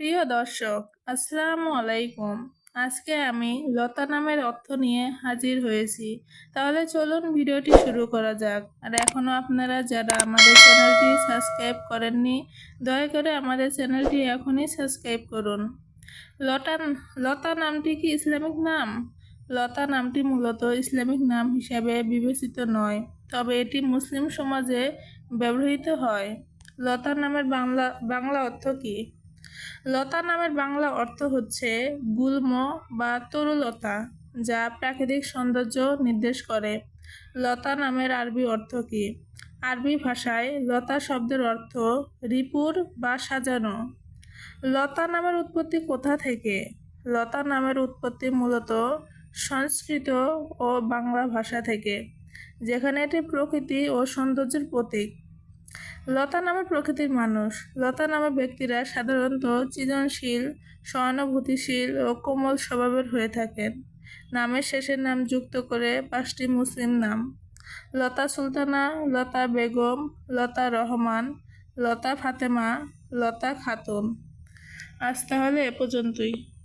প্রিয় দর্শক, আসসালামু আলাইকুম। আজকে আমি লতা নামের অর্থ নিয়ে হাজির হয়েছি। তাহলে চলুন ভিডিওটি শুরু করা যাক। আর এখনও আপনারা যারা আমাদের চ্যানেলটি সাবস্ক্রাইব করেননি, দয়া করে আমাদের চ্যানেলটি এখনই সাবস্ক্রাইব করুন। লতা লতা নামটি কি ইসলামিক নাম? লতা নামটি মূলত ইসলামিক নাম হিসাবে বিবেচিত নয়, তবে এটি মুসলিম সমাজে ব্যবহৃত হয়। লতা নামের বাংলা বাংলা অর্থ কী? লতা নামের বাংলা অর্থ হচ্ছে গুল্ম বা তরুলতা, যা প্রাকৃতিক সৌন্দর্য নির্দেশ করে। লতা নামের আরবি অর্থ কী? আরবি ভাষায় লতা শব্দের অর্থ রিপুর বা সাজানো। লতা নামের উৎপত্তি কোথা থেকে? লতা নামের উৎপত্তি মূলত সংস্কৃত ও বাংলা ভাষা থেকে, যেখানে এটি প্রকৃতি ও সৌন্দর্যের প্রতীক। লতা নামে প্রকৃতির মানুষ। লতা নামে ব্যক্তিরা সাধারণত সৃজনশীল, সহানুভূতিশীল ও কোমল স্বভাবের হয়ে থাকেন। নামের শেষের নাম যুক্ত করে পাঁচটি মুসলিম নাম। লতা সুলতানা, লতা বেগম, লতা রহমান, লতা ফাতেমা, লতা খাতুন। আজ তাহলে এ পর্যন্তই।